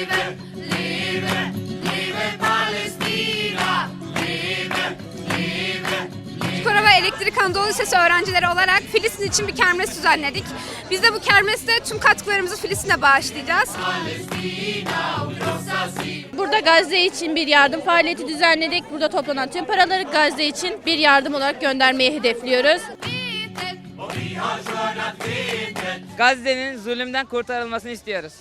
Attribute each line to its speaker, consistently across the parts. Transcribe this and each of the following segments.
Speaker 1: Liebe, Liebe, Liebe Palästina. Elektrik Anadolu Lisesi öğrencileri olarak Filistin için bir kermes düzenledik. Biz de bu kermeste tüm katkılarımızı Filistin'e bağışlayacağız.
Speaker 2: Burada Gazze için bir yardım faaliyeti düzenledik. Burada toplanan tüm paraları Gazze için bir yardım olarak göndermeyi hedefliyoruz.
Speaker 3: Gazze'nin zulümden kurtarılmasını istiyoruz.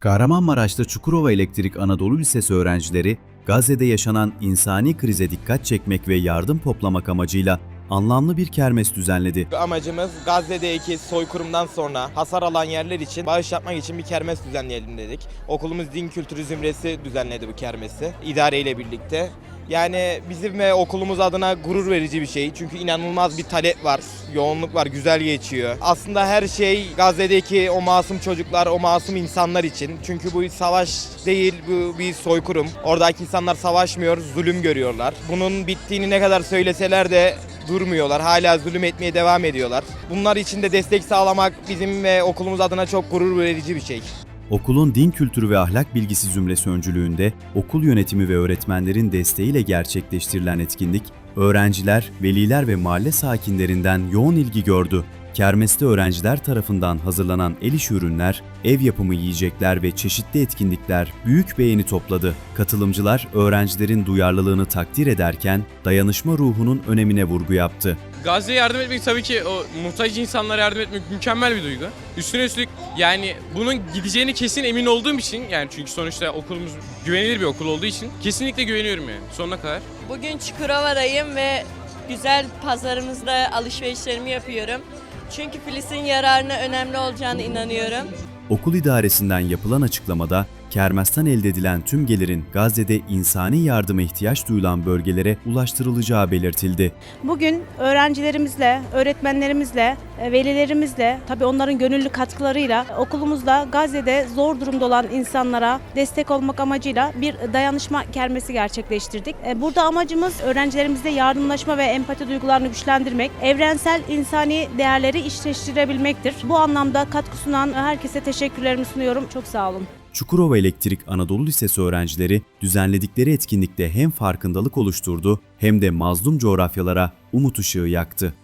Speaker 4: Kahramanmaraş'ta Çukurova Elektrik Anadolu Lisesi öğrencileri Gazze'de yaşanan insani krize dikkat çekmek ve yardım toplamak amacıyla anlamlı bir kermes düzenledi.
Speaker 5: Amacımız Gazze'deki soykırımdan sonra hasar alan yerler için bağış yapmak için bir kermes düzenleyelim dedik. Okulumuz Din Kültürü Zümresi düzenledi bu kermesi idare ile birlikte. Yani bizim ve okulumuz adına gurur verici bir şey. Çünkü inanılmaz bir talep var, yoğunluk var, güzel geçiyor. Aslında her şey Gazze'deki o masum çocuklar, o masum insanlar için. Çünkü bu savaş değil, bu bir soykırım. Oradaki insanlar savaşmıyor, zulüm görüyorlar. Bunun bittiğini ne kadar söyleseler de durmuyorlar. Hala zulüm etmeye devam ediyorlar. Bunlar için de destek sağlamak bizim ve okulumuz adına çok gurur verici bir şey.
Speaker 4: Okulun din kültürü ve ahlak bilgisi zümresi öncülüğünde okul yönetimi ve öğretmenlerin desteğiyle gerçekleştirilen etkinlik, öğrenciler, veliler ve mahalle sakinlerinden yoğun ilgi gördü. Kermeste öğrenciler tarafından hazırlanan el işi ürünler, ev yapımı yiyecekler ve çeşitli etkinlikler büyük beğeni topladı. Katılımcılar öğrencilerin duyarlılığını takdir ederken dayanışma ruhunun önemine vurgu yaptı.
Speaker 6: Gazze'ye yardım etmek tabii ki o muhtaç insanlara yardım etmek mükemmel bir duygu. Üstüne üstlük yani bunun gideceğini kesin emin olduğum için yani çünkü sonuçta okulumuz güvenilir bir okul olduğu için kesinlikle güveniyorum yani sonuna kadar.
Speaker 7: Bugün Çukurova'dayım ve güzel pazarımızda alışverişlerimi yapıyorum. Çünkü Filistin yararına önemli olacağını inanıyorum.
Speaker 4: Okul idaresinden yapılan açıklamada kermesten elde edilen tüm gelirin Gazze'de insani yardıma ihtiyaç duyulan bölgelere ulaştırılacağı belirtildi.
Speaker 8: Bugün öğrencilerimizle, öğretmenlerimizle, e, velilerimizle, tabii onların gönüllü katkılarıyla okulumuzda Gazze'de zor durumda olan insanlara destek olmak amacıyla bir dayanışma kermesi gerçekleştirdik. E, Burada amacımız öğrencilerimizde yardımlaşma ve empati duygularını güçlendirmek, evrensel insani değerleri işleştirebilmektir. Bu anlamda katkı sunan herkese teşekkürlerimi sunuyorum. Çok sağ olun.
Speaker 4: Çukurova Elektrik Anadolu Lisesi öğrencileri düzenledikleri etkinlikte hem farkındalık oluşturdu hem de mazlum coğrafyalara umut ışığı yaktı.